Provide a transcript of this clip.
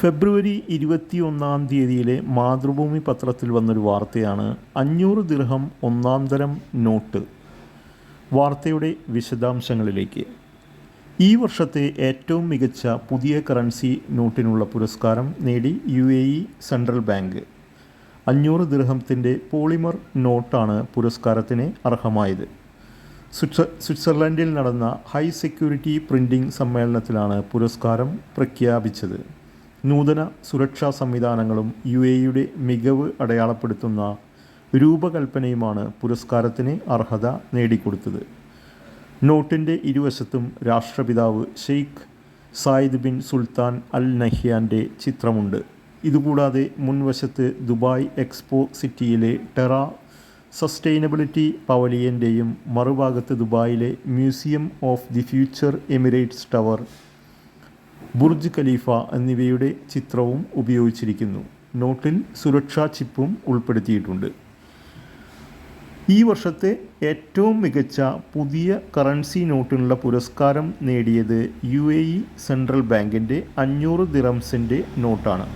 ഫെബ്രുവരി ഇരുപത്തി ഒന്നാം തീയതിയിലെ മാതൃഭൂമി പത്രത്തിൽ വന്നൊരു വാർത്തയാണ് അഞ്ഞൂറ് ദിർഹം ഒന്നാം തരം നോട്ട്. വാർത്തയുടെ വിശദാംശങ്ങളിലേക്ക്. ഈ വർഷത്തെ ഏറ്റവും മികച്ച പുതിയ കറൻസി നോട്ടിനുള്ള പുരസ്കാരം നേടി U A E central bank. അഞ്ഞൂറ് ദിർഹത്തിന്റെ പോളിമർ നോട്ടാണ് പുരസ്കാരത്തിന് അർഹമായത്. സ്വിറ്റ്സ സ്വിറ്റ്സർലൻഡിൽ നടന്ന ഹൈ സെക്യൂരിറ്റി പ്രിന്റിംഗ് സമ്മേളനത്തിലാണ് പുരസ്കാരം പ്രഖ്യാപിച്ചത്. നൂതന സുരക്ഷാ സംവിധാനങ്ങളും യു എയുടെ മികവ് അടയാളപ്പെടുത്തുന്ന രൂപകൽപ്പനയുമാണ് പുരസ്കാരത്തിന് അർഹത നേടിക്കൊടുത്തത്. നോട്ടിന്റെ ഇരുവശത്തും രാഷ്ട്രപിതാവ് Sheikh Zayed bin Sultan Al നഹ്യാന്റെ ചിത്രമുണ്ട്. ഇതുകൂടാതെ മുൻവശത്ത് ദുബായ് എക്സ്പോ സിറ്റിയിലെ ടെറ സസ്റ്റൈനബിലിറ്റി പവലിയന്റെയും മറുഭാഗത്ത് ദുബായിലെ museum of the future Emirates tower Burj Khalifa എന്നിവയുടെ ചിത്രവും ഉപയോഗിച്ചിരിക്കുന്നു. നോട്ടിൽ സുരക്ഷാ ചിപ്പും ഉൾപ്പെടുത്തിയിട്ടുണ്ട്. ഈ വർഷത്തെ ഏറ്റവും മികച്ച പുതിയ കറൻസി നോട്ടിനുള്ള പുരസ്കാരം നേടിയത് യു സെൻട്രൽ ബാങ്കിന്റെ അഞ്ഞൂറ് ദിറംസിന്റെ നോട്ടാണ്.